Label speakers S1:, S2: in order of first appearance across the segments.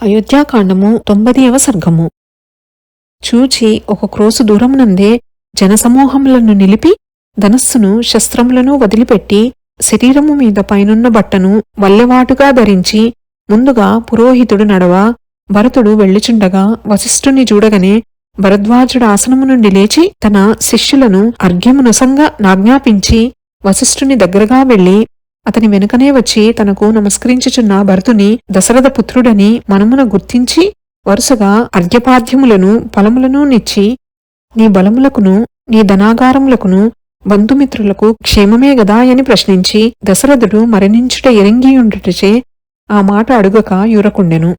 S1: అయోధ్యాకాండము తొంభదియవ సర్గము. చూచి ఒక క్రోసు దూరమునందే జనసమూహములను నిలిపి ధనస్సును శస్త్రములను వదిలిపెట్టి శరీరము మీద పైనున్న బట్టను వల్లెవాటుగా ధరించి ముందుగా పురోహితుడు నడవ భరతుడు వెళ్ళుచుండగా వశిష్ఠుని చూడగనే భరద్వాజుడు ఆసనము నుండి లేచి తన శిష్యులను అర్ఘ్యమునసంగా నాజ్ఞాపించి వశిష్ఠుని దగ్గరగా వెళ్ళి అతని వెనుకనే వచ్చి తనకు నమస్కరించుచున్న భరతుని దశరథ పుత్రుడని మనమున గుర్తించి వరుసగా అర్ఘ్యపాద్యములను ఫలములను నిచ్చి నీ బలములకును నీ ధనాగారములకును బంధుమిత్రులకు క్షేమమే గదా అని ప్రశ్నించి దశరథుడు మరణించుట ఇరంగియుండుటచే ఆ మాట అడుగక యూరకుండెను.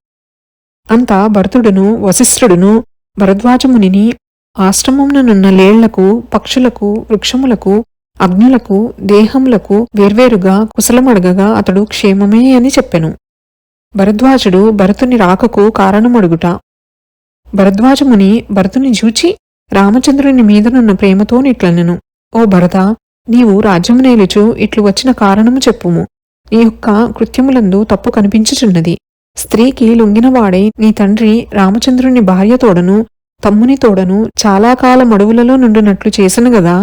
S1: అంతా భరతుడును వశిష్ఠుడును భరద్వాజమునిని ఆశ్రమముననున్న లేళ్ళకు పక్షులకు వృక్షములకు అగ్నులకు దేహములకు వేర్వేరుగా కుశలమడగగా అతడు క్షేమమే అని చెప్పెను. భరద్వాజుడు భరతుని రాకకు కారణమడుగుట. భరద్వాజముని భరతుని చూచి రామచంద్రుని మీదనున్న ప్రేమతో నిట్లనెను. ఓ భరత నీవు రాజ్యమునేలుచు ఇట్లు వచ్చిన కారణము చెప్పుము. నీ యొక్క కృత్యములందు తప్పు కనిపించుచున్నది. స్త్రీకి లొంగినవాడే నీ తండ్రి రామచంద్రుని భార్యతోడను తమ్ముని తోడను చాలా కాలం అడవులలో నుండునట్లు చేసను గదా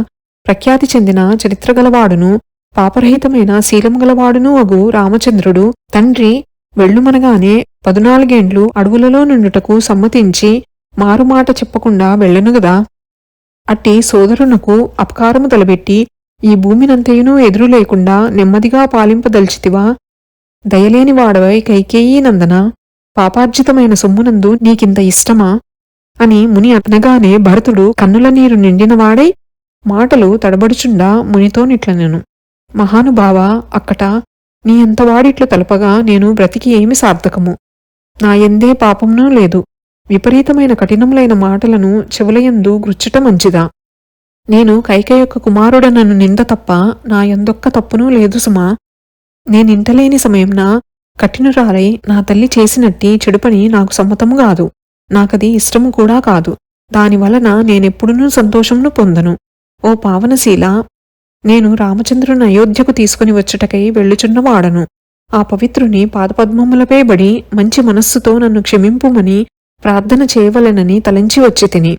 S1: ప్రఖ్యాతి చెందిన చరిత్రగలవాడును పాపరహితమైన శీలము గలవాడును అగు రామచంద్రుడు తండ్రి వెళ్ళుమనగానే పదునాలుగేండ్లు అడవులలో నుండుటకు సమ్మతించి మారుమాట చెప్పకుండా వెళ్ళను గదా. అట్టి సోదరునకు అపకారము తలబెట్టి ఈ భూమినంతయునూ ఎదురు లేకుండా నెమ్మదిగా పాలింపదల్చితివా? దయలేని వాడవై కైకేయీ నందన పాపార్జితమైన సొమ్మునందు నీకింత ఇష్టమా? అని ముని అనగానే భరతుడు కన్నుల నీరు నిండినవాడై మాటలు తడబడుచుండా మునితో నిట్లనెను మహానుభావ అక్కట నీ అంతవాడిట్లు తలపగా నేను బ్రతికి ఏమి సార్థకము? నా ఎందే పాపమునూ లేదు. విపరీతమైన కఠినములైన మాటలను చెవులయందు గుచ్చుట మంచిదా? నేను కైక యొక్క కుమారుడనను నింద తప్ప నా ఎందొక్క తప్పునూ లేదు సుమా. నేనింటలేని సమయంన కఠినురాలై నా తల్లి చేసినట్టి చెడుపని నాకు సమ్మతము కాదు నాకది ఇష్టము కూడా కాదు. దానివలన నేనెప్పుడునూ సంతోషమును పొందను. ఓ పావనశీల నేను రామచంద్రుని అయోధ్యకు తీసుకుని వచ్చుటకై వెళ్ళుచున్నవాడను ఆ పవిత్రుని పాదపద్మములపై బడి మంచి మనస్సుతో నన్ను క్షమింపుమని ప్రార్థన చేయవలెనని తలంచి వచ్చి తిని.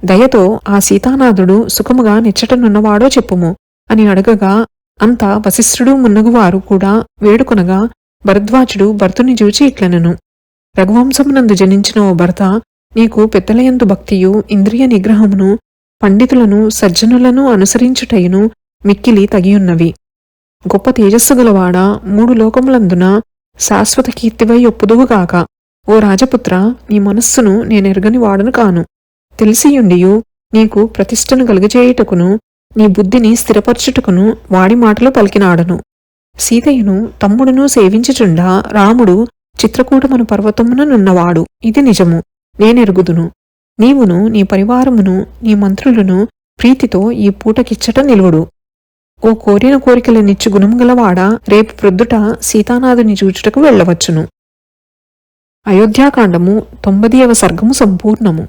S1: దయతో ఆ సీతానాథుడు సుఖముగా నిచ్చటనున్నవాడో చెప్పుము అని అడగగా అంతా వశిష్ఠుడు మున్నగువారు కూడా వేడుకొనగా భరద్వాజుడు భర్తుని చూచి ఇట్లనను. రఘువంశమునందు జనించిన ఓ భర్త నీకు పెద్దలయందు భక్తియు ఇంద్రియ నిగ్రహమును పండితులను సజ్జనులను అనుసరించుటయును మిక్కిలి తగియున్నవి. గొప్ప తేజస్సు గలవాడ మూడు లోకములందున శాశ్వత కీర్తివై ఒప్పుదువుగాక ఓ రాజపుత్ర నీ మనస్సును నేనెరగని వాడను కాను. తెలిసియుండియు నీకు ప్రతిష్టను కలుగజేయుటకును నీ బుద్ధిని స్థిరపరచుటకును వాడి మాటలు పలికినాడను. సీతయ్యను తమ్ముడును సేవించుచుండా రాముడు చిత్రకూటమను పర్వతముననున్నవాడు ఇది నిజము. నేనెరుగుదును. నీవును నీ పరివారమును నీ మంత్రులను ప్రీతితో ఈ పూటకిచ్చట నిలువుడు. ఓ కోరిన కోరికలనిచ్చు నిచ్చు గలవాడా రేపు ప్రొద్దుట సీతానాథుని చూచుటకు వెళ్ళవచ్చును. అయోధ్యాకాండము తొంభదియవ సర్గము సంపూర్ణము.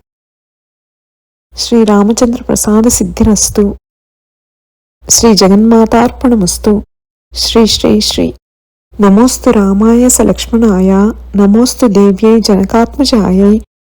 S1: శ్రీరామచంద్ర ప్రసాద సిద్ధిరస్తు. శ్రీ జగన్మాతార్పణమస్తు. శ్రీ శ్రీ శ్రీ. నమోస్తు రామాయ సలక్ష్మణాయ నమోస్తు దేవ్యై జనకాత్మజాయై.